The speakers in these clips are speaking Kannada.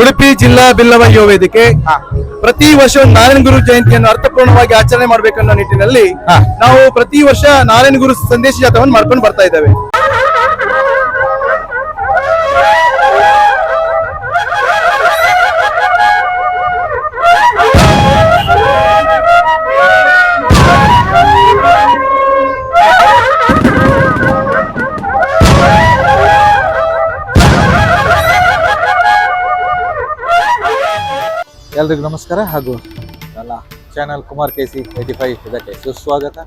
ಉಡುಪಿ ಜಿಲ್ಲಾ ಬಿಲ್ಲವ ಯುವ ವೇದಿಕೆ. ಪ್ರತಿ ವರ್ಷ ನಾರಾಯಣ ಗುರು ಜಯಂತಿಯನ್ನು ಅರ್ಥಪೂರ್ಣವಾಗಿ ಆಚರಣೆ ಮಾಡಬೇಕನ್ನೋ ನಿಟ್ಟಿನಲ್ಲಿ ನಾವು ಪ್ರತಿ ವರ್ಷ ನಾರಾಯಣ ಗುರು ಸಂದೇಶ ಜಾಥವನ್ನು ಮಾಡ್ಕೊಂಡು ಬರ್ತಾ ಇದ್ದೇವೆ. ಎಲ್ರಿಗೂ ನಮಸ್ಕಾರ ಹಾಗೂ ನನ್ನ channel Kumar K C eighty five ಇದಕ್ಕೆ ಸುಸ್ವಾಗತ.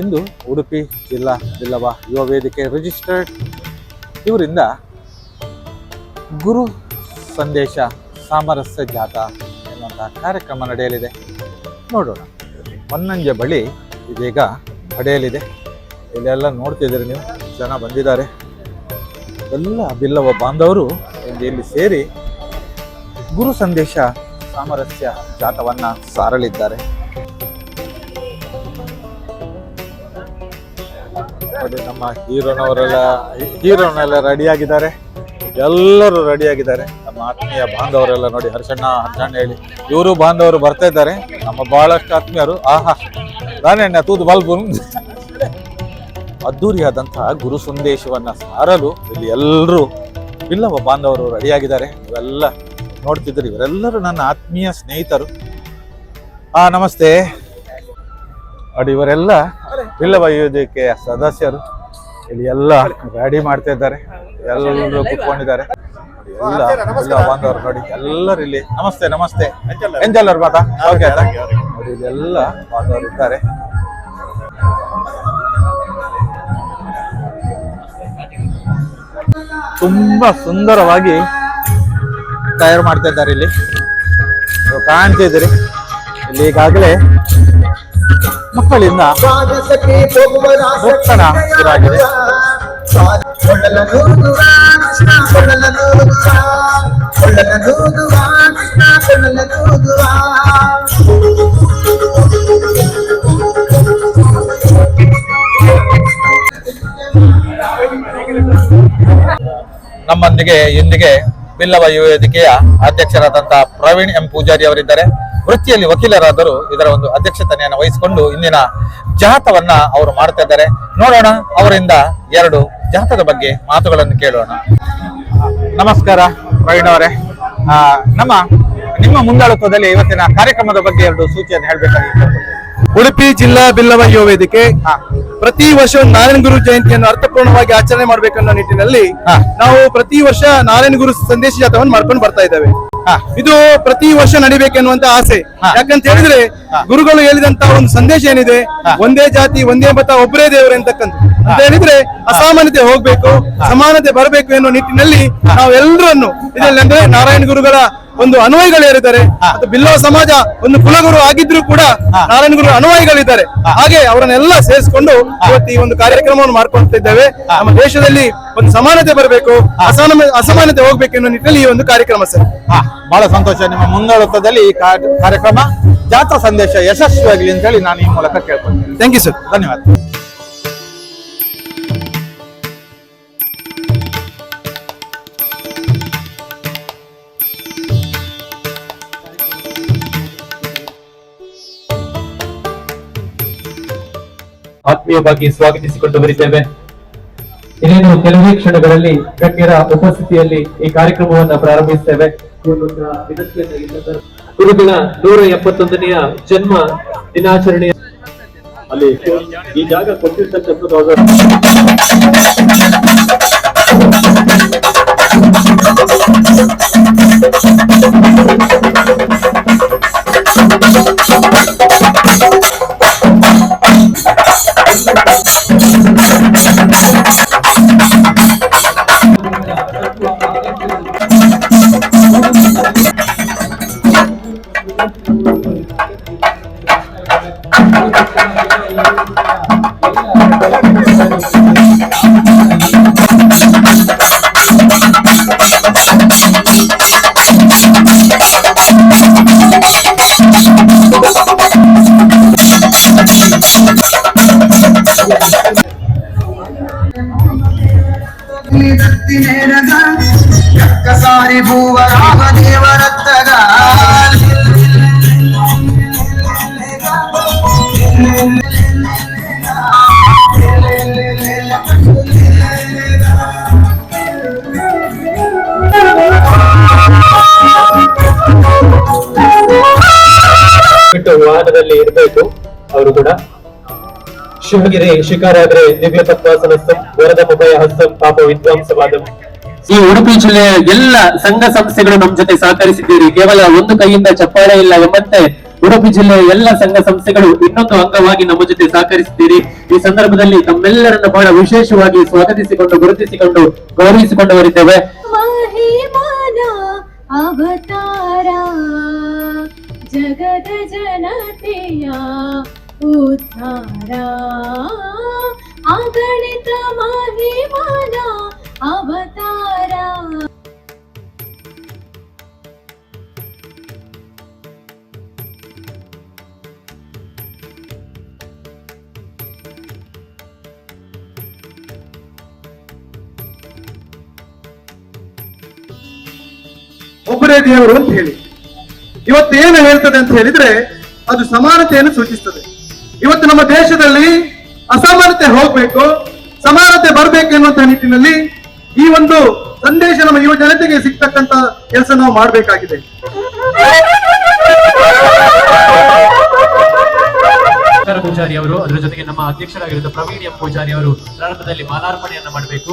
ಇಂದು ಉಡುಪಿ ಜಿಲ್ಲಾ ಬಿಲ್ಲವ ಯುವ ವೇದಿಕೆ ರಿಜಿಸ್ಟರ್ಡ್ ಇವರಿಂದ ಗುರು ಸಂದೇಶ ಸಾಮರಸ್ಯ ಜಾಥಾ ಎನ್ನುವಂತಹ ಕಾರ್ಯಕ್ರಮ ನಡೆಯಲಿದೆ. ನೋಡೋಣ. ಹೊನ್ನಂಜೆ ಬಳಿ ಇದೀಗ ನಡೆಯಲಿದೆ. ಇಲ್ಲೆಲ್ಲ ನೋಡ್ತಿದ್ದೀರಿ ನೀವು. ಜನ ಬಂದಿದ್ದಾರೆ. ಎಲ್ಲ ಬಿಲ್ಲವ ಬಾಂಧವರು ಇಲ್ಲಿ ಸೇರಿ ಗುರು ಸಂದೇಶ ಸಾಮರಸ್ಯ ಜಾತವನ್ನ ಸಾರಲಿದ್ದಾರೆ. ನಮ್ಮ ಹೀರೋನವರೆಲ್ಲ, ಹೀರೋನೆಲ್ಲ ರೆಡಿಯಾಗಿದ್ದಾರೆ. ಎಲ್ಲರೂ ರೆಡಿಯಾಗಿದ್ದಾರೆ. ನಮ್ಮ ಆತ್ಮೀಯ ಬಾಂಧವರೆಲ್ಲ ನೋಡಿ, ಹರ್ಷಣ್ಣ ಹರ್ಷಣ್ಣ ಹೇಳಿ. ಇವರು ಬಾಂಧವರು ಬರ್ತಾ ಇದ್ದಾರೆ. ನಮ್ಮ ಬಹಳಷ್ಟು ಆತ್ಮೀಯರು, ಆಹಾ ನಾನೆಣ್ಣ ತೂದು ಬಲ್ಬು ಅದ್ದೂರಿಯಾದಂತಹ ಗುರು ಸಂದೇಶವನ್ನ ಸಾರಲು ಇಲ್ಲಿ ಎಲ್ಲರೂ ಇಲ್ಲವ ಬಾಂಧವರು ರೆಡಿಯಾಗಿದ್ದಾರೆ. ಇವೆಲ್ಲ ನೋಡ್ತಿದ್ರು ಇವರೆಲ್ಲರೂ ನನ್ನ ಆತ್ಮೀಯ ಸ್ನೇಹಿತರು. ಆ ನಮಸ್ತೆ. ನೋಡಿ ಇವರೆಲ್ಲ ಬಿಲ್ಲವ ವೇದಿಕೆಯ ಸದಸ್ಯರು. ಇಲ್ಲಿ ಎಲ್ಲ ರೆಡಿ ಮಾಡ್ತಾ ಇದ್ದಾರೆ. ಎಲ್ಲರೂ ಕುತ್ಕೊಂಡಿದ್ದಾರೆ. ಎಲ್ಲ ಎಲ್ಲ ಬಾಂಧವರು ನೋಡಿ ಎಲ್ಲರೂ ಇಲ್ಲಿ. ನಮಸ್ತೆ ನಮಸ್ತೆ. ಎಂಜಲ್ಲರು ಮಾತಾ? ಓಕೆ ನೋಡಿ ಇಲ್ಲಿ ಎಲ್ಲ ಬಾಂಧವರು ಇದ್ದಾರೆ. ತುಂಬಾ ಸುಂದರವಾಗಿ ತಯಾರು ಮಾಡ್ತಾ ಇದ್ದಾರೆ ಇಲ್ಲಿ. ಕಾಣ್ತಾ ಇದ್ರಿ ಇಲ್ಲಿ ಈಗಾಗಲೇ ಮಕ್ಕಳಿಂದ ಮುಕ್ತನ ಶುರುವಾಗಿದೆ. ನಮ್ಮೊಂದಿಗೆ ಇಂದಿಗೆ ಬಿಲ್ಲವ ಯುವ ವೇದಿಕೆಯ ಅಧ್ಯಕ್ಷರಾದಂತಹ ಪ್ರವೀಣ್ ಎಂ ಪೂಜಾರಿ ಅವರಿದ್ದಾರೆ. ವೃತ್ತಿಯಲ್ಲಿ ವಕೀಲರಾದರೂ ಇದರ ಒಂದು ಅಧ್ಯಕ್ಷತನೆಯನ್ನು ವಹಿಸಿಕೊಂಡು ಇಂದಿನ ಜಾತವನ್ನ ಅವರು ಮಾಡ್ತಾ ಇದ್ದಾರೆ. ನೋಡೋಣ ಅವರಿಂದ ಎರಡು ಜಾತದ ಬಗ್ಗೆ ಮಾತುಗಳನ್ನು ಕೇಳೋಣ. ನಮಸ್ಕಾರ ಪ್ರವೀಣ್ ಅವರೇ. ನಮ್ಮ ನಿಮ್ಮ ಮುಂದಾಳತ್ವದಲ್ಲಿ ಇವತ್ತಿನ ಕಾರ್ಯಕ್ರಮದ ಬಗ್ಗೆ ಎರಡು ಸೂಚಿಯನ್ನು ಹೇಳಬೇಕಾಗಿತ್ತು. ಉಡುಪಿ ಜಿಲ್ಲಾ ಬಿಲ್ಲವ ಯುವ ವೇದಿಕೆ. ಪ್ರತಿ ವರ್ಷ ಒಂದು ನಾರಾಯಣ ಗುರು ಜಯಂತಿಯನ್ನು ಅರ್ಥಪೂರ್ಣವಾಗಿ ಆಚರಣೆ ಮಾಡಬೇಕನ್ನೋ ನಿಟ್ಟಿನಲ್ಲಿ. ನಾವು ಪ್ರತಿ ವರ್ಷ ನಾರಾಯಣ ಗುರು ಸಂದೇಶ ಜಾಥವನ್ನು ಮಾಡ್ಕೊಂಡು ಬರ್ತಾ ಇದ್ದೇವೆ. ಇದು ಪ್ರತಿ ವರ್ಷ ನಡಿಬೇಕೆನ್ನುವಂತ ಆಸೆ. ಯಾಕಂತ ಹೇಳಿದ್ರೆ ಗುರುಗಳು ಹೇಳಿದಂತ ಒಂದು ಸಂದೇಶ ಏನಿದೆ? ಒಂದೇ ಜಾತಿ ಒಂದೇ ಮತ ಒಬ್ಬರೇ ದೇವರು ಅಂತಕ್ಕಂಥ ಅಂತ ಹೇಳಿದ್ರೆ ಅಸಾಮಾನ್ಯತೆ ಹೋಗ್ಬೇಕು ಸಮಾನತೆ ಬರಬೇಕು ಎನ್ನುವ ನಿಟ್ಟಿನಲ್ಲಿ ನಾವೆಲ್ಲರನ್ನು ಇದರಲ್ಲಿ ಅಂದ್ರೆ ನಾರಾಯಣ ಗುರುಗಳ ಒಂದು ಅನುಯಾಯಿಗಳಿದ್ದಾರೆ ಬಿಲ್ಲವ ಸಮಾಜ ಒಂದು ಕುಲಗುರು ಆಗಿದ್ರು ಕೂಡ ನಾರಾಯಣ ಗುರು ಅನುಯಾಯಿಗಳಿದ್ದಾರೆ ಹಾಗೆ ಅವರನ್ನೆಲ್ಲ ಸೇರಿಸಿಕೊಂಡು ಇವತ್ತು ಈ ಒಂದು ಕಾರ್ಯಕ್ರಮವನ್ನು ಮಾಡ್ಕೊಳ್ತಾ ಇದ್ದೇವೆ. ನಮ್ಮ ದೇಶದಲ್ಲಿ ಒಂದು ಸಮಾನತೆ ಬರಬೇಕು ಅಸಮಾನ ಅಸಮಾನತೆ ಹೋಗ್ಬೇಕು ಎನ್ನುವ ನಿಟ್ಟಿನಲ್ಲಿ ಈ ಒಂದು ಕಾರ್ಯಕ್ರಮ ಸರ್. ಬಹಳ ಸಂತೋಷ ನಿಮ್ಮ ಮುಂದಾಳತ್ವದಲ್ಲಿ ಈ ಕಾರ್ಯಕ್ರಮ. ಜಾತ್ರಾ ಸಂದೇಶ ಯಶಸ್ವಿಯಾಗಲಿ ಅಂತ ಹೇಳಿ ನಾನು ಈ ಮೂಲಕ ಕೇಳ್ಕೊಳ್ತೀನಿ. ಥ್ಯಾಂಕ್ ಯು ಸರ್ ಧನ್ಯವಾದ ಆತ್ಮೀಯವಾಗಿ ಸ್ವಾಗತಿಸಿಕೊಂಡು ಬರುತ್ತೇವೆ. ಇನ್ನೇನು ಕೆಲವೇ ಕ್ಷಣಗಳಲ್ಲಿ ಗಣ್ಯರ ಉಪಸ್ಥಿತಿಯಲ್ಲಿ ಈ ಕಾರ್ಯಕ್ರಮವನ್ನು ಪ್ರಾರಂಭಿಸುತ್ತೇವೆ. ಗುರುಗಳ ನೂರ ಎಪ್ಪತ್ತೊಂದನೆಯ ಜನ್ಮ ದಿನಾಚರಣೆಯ ಅಲ್ಲಿ ಈ ಜಾಗ ಕೊಟ್ಟಿರ್ತಕ್ಕಂಥದ್ದು ದಯವಿಟ್ಟು ವಾಹನದಲ್ಲಿ ಇರಬೇಕು. ಅವರು ಕೂಡ ಶಿವಗಿರಿ ಶಿಕಾರಾದ್ರೆ ದಿವ್ಯ ತತ್ವಾಸನಸ್ಥಂ ವರದ ಮುಭಯ ಹಸ್ತಂ ಪಾಪ ವಿದ್ವಾಂಸವಾದ ಈ ಉಡುಪಿ ಜಿಲ್ಲೆಯ ಎಲ್ಲ ಸಂಘ ಸಂಸ್ಥೆಗಳು ನಮ್ಮ ಜೊತೆ ಸಹಕರಿಸಿದ್ದೀರಿ. ಕೇವಲ ಒಂದು ಕೈಯಿಂದ ಚಪ್ಪಾಳೆ ಇಲ್ಲ ಎಂಬಂತೆ ಉಡುಪಿ ಜಿಲ್ಲೆಯ ಎಲ್ಲ ಸಂಘ ಸಂಸ್ಥೆಗಳು ಇನ್ನೊಂದು ಅಂಗವಾಗಿ ನಮ್ಮ ಜೊತೆ ಸಹಕರಿಸಿದ್ದೀರಿ. ಈ ಸಂದರ್ಭದಲ್ಲಿ ತಮ್ಮೆಲ್ಲರನ್ನು ಬಹಳ ವಿಶೇಷವಾಗಿ ಸ್ವಾಗತಿಸಿಕೊಂಡು ಗುರುತಿಸಿಕೊಂಡು ಗೌರವಿಸಿಕೊಂಡವರಿದ್ದೇವೆ ಅವತಾರ. ಭಾರತದ ಜನತೆಯ ಉದ್ಧಾರ. ಅಗಣಿತ ಮಹಿಮಾನ ಅವತಾರ. ಒಬ್ಬರೇ ದೇವರು ಅಂತ ಹೇಳಿ. ಇವತ್ತು ಏನು ಹೇಳ್ತದೆ ಅಂತ ಹೇಳಿದ್ರೆ ಅದು ಸಮಾನತೆಯನ್ನು ಸೂಚಿಸ್ತದೆ. ಇವತ್ತು ನಮ್ಮ ದೇಶದಲ್ಲಿ ಅಸಮಾನತೆ ಹೋಗ್ಬೇಕು, ಸಮಾನತೆ ಬರಬೇಕು ಎನ್ನುವಂತಹ ನಿಟ್ಟಿನಲ್ಲಿ ಈ ಒಂದು ಸಂದೇಶ ನಮ್ಮ ಯುವ ಜನತೆಗೆ ಸಿಗ್ತಕ್ಕಂತ ಕೆಲಸ ನಾವು ಮಾಡಬೇಕಾಗಿದೆ. ಪೂಜಾರಿ ಅವರು, ಅದರ ಜೊತೆಗೆ ನಮ್ಮ ಅಧ್ಯಕ್ಷರಾಗಿರುವ ಪ್ರವೀಣ್ ಎಂ ಪೂಜಾರಿ ಅವರು ಪ್ರಾರಂಭದಲ್ಲಿ ಮಾಲಾರ್ಪಣೆಯನ್ನ ಮಾಡಬೇಕು.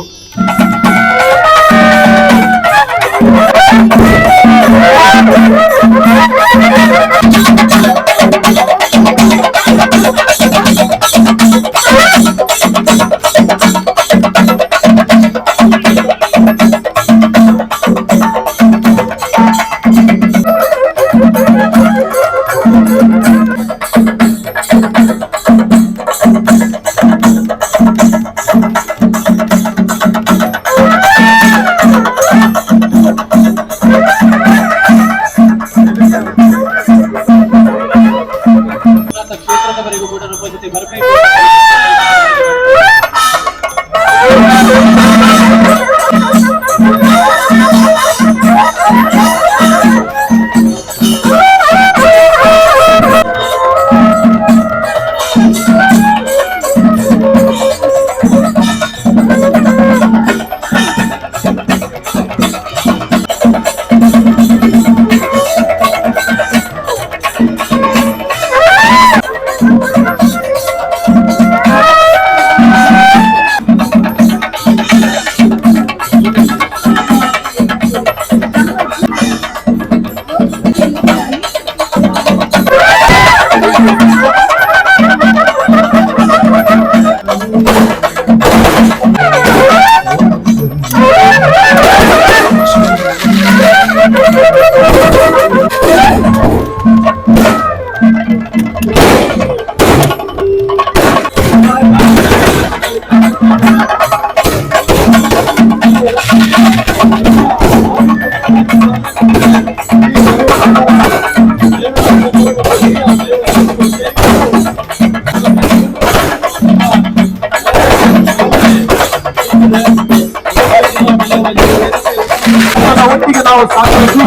ನಾವು ಸಾಧಿಸಿ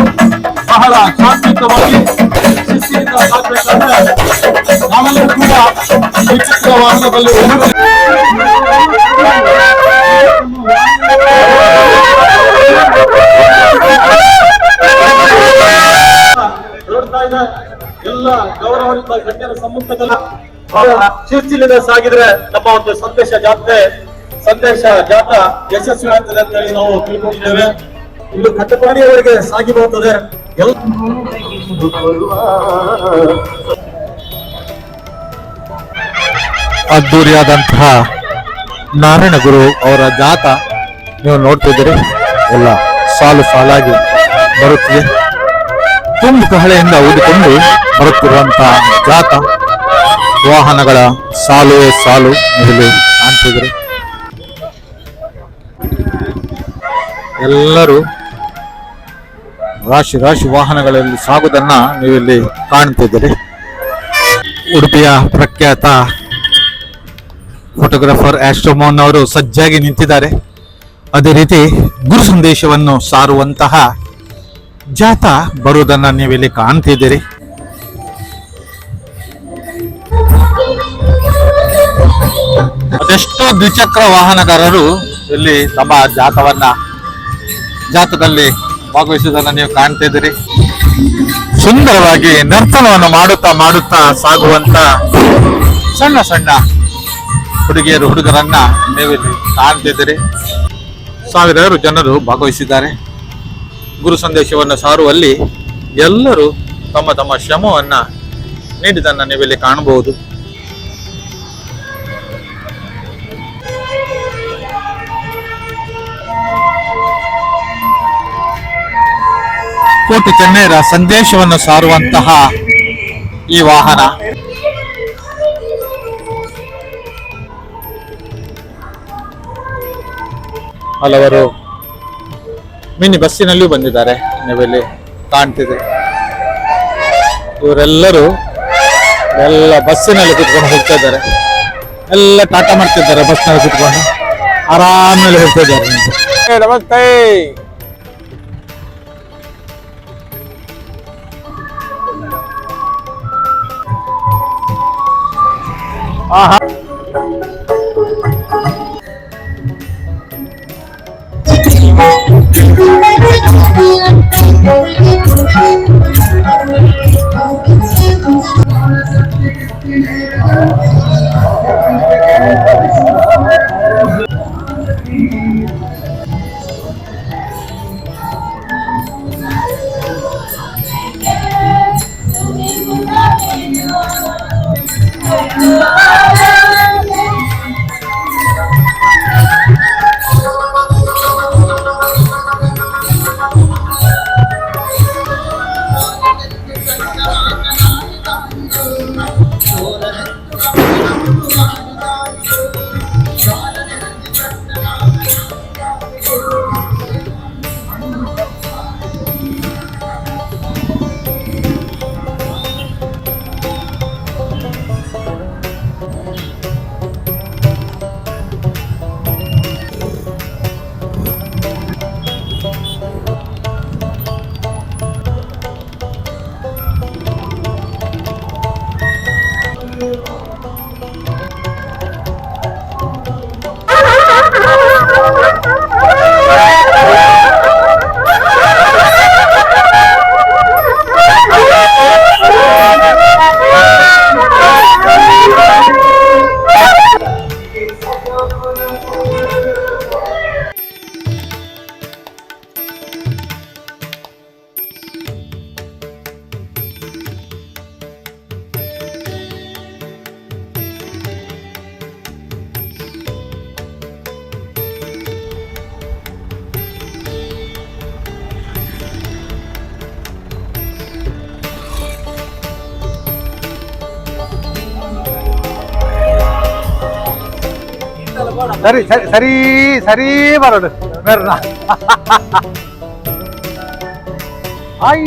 ಬಹಳ ಶಾಂತಿಯುತವಾಗಿ ಶಿಸ್ತಿನಿಂದ ಸಾಕಬೇಕಾದ್ರೆ ನಾವೆಲ್ಲರೂ ಕೂಡ ದ್ವಿಚಕ್ರ ವಾಹನದಲ್ಲಿ ಎಲ್ಲ ಶಿಸ್ತಿನಿಂದ ಸಾಗಿದ್ರೆ ನಮ್ಮ ಒಂದು ಸಂದೇಶ ಜಾತ್ರೆ, ಸಂದೇಶ ಜಾತ ಯಶಸ್ವಿ ಆಗ್ತದೆ ಅಂತ ಹೇಳಿ ನಾವು ತಿಳ್ಕೊಂಡಿದ್ದೇವೆ. ಇನ್ನು ಕಟ್ಟಪಾಡಿಯವರೆಗೆ ಸಾಗಿ ಬರುತ್ತದೆ. ಅದ್ದೂರಿಯಾದಂತಹ ನಾರಾಯಣ ಗುರು ಅವರ ಜಾತ ನೀವು ನೋಡ್ತಿದ್ದೀರಿ. ಎಲ್ಲ ಸಾಲು ಸಾಲಾಗಿ ಬರುತ್ತಿದೆ. ತುಂಬು ಕಹಳೆಯಿಂದ ಊದಿಕೊಂಡು ಬರುತ್ತಿರುವಂತಹ ಜಾತ ವಾಹನಗಳ ಸಾಲು ಸಾಲು ಮೊದಲು ಕಾಣ್ತಿದ್ರು ಎಲ್ಲರೂ ರಾಶಿ ರಾಶಿ ವಾಹನಗಳಲ್ಲಿ ಸಾಗುವುದನ್ನ ನೀವಿಲ್ಲಿ ಕಾಣ್ತಿದ್ದೀರಿ. ಉಡುಪಿಯ ಪ್ರಖ್ಯಾತ ಫೋಟೋಗ್ರಾಫರ್ ಆಸ್ಟ್ರೋಮೋನ್ ಅವರು ಸಜ್ಜಾಗಿ ನಿಂತಿದ್ದಾರೆ. ಅದೇ ರೀತಿ ಗುರು ಸಂದೇಶವನ್ನು ಸಾರುವಂತಹ ಜಾತ ಬರುವುದನ್ನು ನೀವಿಲ್ಲಿ ಕಾಣ್ತಿದ್ದೀರಿ. ಅದೆಷ್ಟೋ ದ್ವಿಚಕ್ರ ವಾಹನಗಾರರು ಇಲ್ಲಿ ತಮ್ಮ ಜಾತವನ್ನ ಜಾಥದಲ್ಲಿ ಭಾಗವಹಿಸುವುದನ್ನು ನೀವು ಕಾಣ್ತಿದ್ದೀರಿ ಸುಂದರವಾಗಿ ನರ್ತನವನ್ನು ಮಾಡುತ್ತಾ ಮಾಡುತ್ತಾ ಸಾಗುವಂತ ಸಣ್ಣ ಸಣ್ಣ ಹುಡುಗಿಯರು, ಹುಡುಗರನ್ನ ನೀವಿಲ್ಲಿ ಕಾಣ್ತಿದ್ದೀರಿ ಸಾವಿರಾರು ಜನರು ಭಾಗವಹಿಸಿದ್ದಾರೆ. ಗುರು ಸಂದೇಶವನ್ನು ಸಾರುವಲ್ಲಿ ಎಲ್ಲರೂ ತಮ್ಮ ತಮ್ಮ ಶ್ರಮವನ್ನು ನೀಡಿದ್ದನ್ನು ನೀವಿಲ್ಲಿ ಕಾಣಬಹುದು. ಕೋಟಿ ಜನರ ಸಂದೇಶವನ್ನು ಸಾರುವಂತಹ ಈ ವಾಹನ. ಹಲವರು ಮಿನಿ ಬಸ್ಸಿನಲ್ಲಿಯೂ ಬಂದಿದ್ದಾರೆ. ನೀವಿಲ್ಲಿ ಕಾಣ್ತಿದೆ ಇವರೆಲ್ಲರೂ ಎಲ್ಲ ಬಸ್ಸಿನಲ್ಲಿ ಕುತ್ಕೊಂಡು ಹೋಗ್ತಾ ಇದ್ದಾರೆ. ಎಲ್ಲ ಟಾಟಾ ಮಾಡ್ತಿದ್ದಾರೆ ಬಸ್ನಲ್ಲಿ ಕುತ್ಕೊಂಡು. ಆರಾಮಲ್ಲಿ ಹೋಗ್ತಾ ಇದ್ದಾರೆ. ಏ, ನಮಸ್ತೆ ಆಹಾ ಸರಿ ಸರಿ ಸರಿ ಸರಿ ಬರೋಡು ಮೇರ್ನ ಆಯ್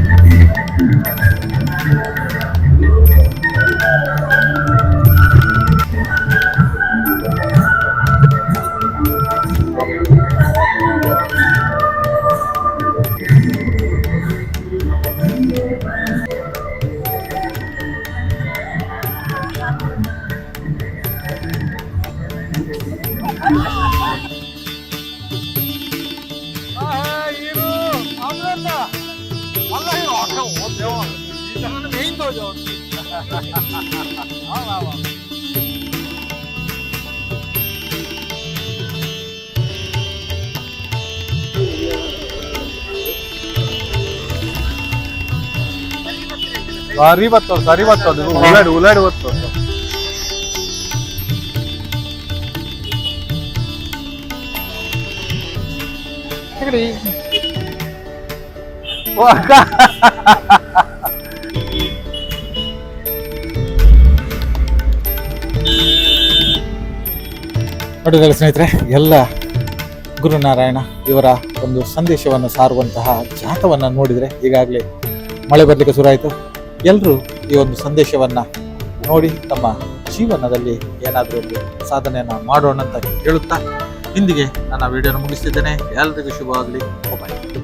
ಸರಿ ಅದು ಓ ಅಕ್ಕ. ಸ್ನೇಹಿತರೆ ಎಲ್ಲ ಗುರುನಾರಾಯಣ ಇವರ ಒಂದು ಸಂದೇಶವನ್ನು ಸಾರುವಂತಹ ಜಾತವನ್ನು ನೋಡಿದರೆ ಈಗಾಗಲೇ ಮಳೆ ಬರಲಿಕ್ಕೆ ಶುರುವಾಯಿತು ಎಲ್ಲರೂ ಈ ಒಂದು ಸಂದೇಶವನ್ನು ನೋಡಿ ತಮ್ಮ ಜೀವನದಲ್ಲಿ ಏನಾದರೂ ಒಂದು ಸಾಧನೆಯನ್ನು ಮಾಡೋಣ ಅಂತ ಹೇಳುತ್ತಾ, ಇಂದಿಗೆ ನನ್ನ ವಿಡಿಯೋನ ಮುಗಿಸ್ತಿದ್ದೇನೆ. ಎಲ್ಲರಿಗೂ ಶುಭವಾಗಲಿ. ಬಾಯ್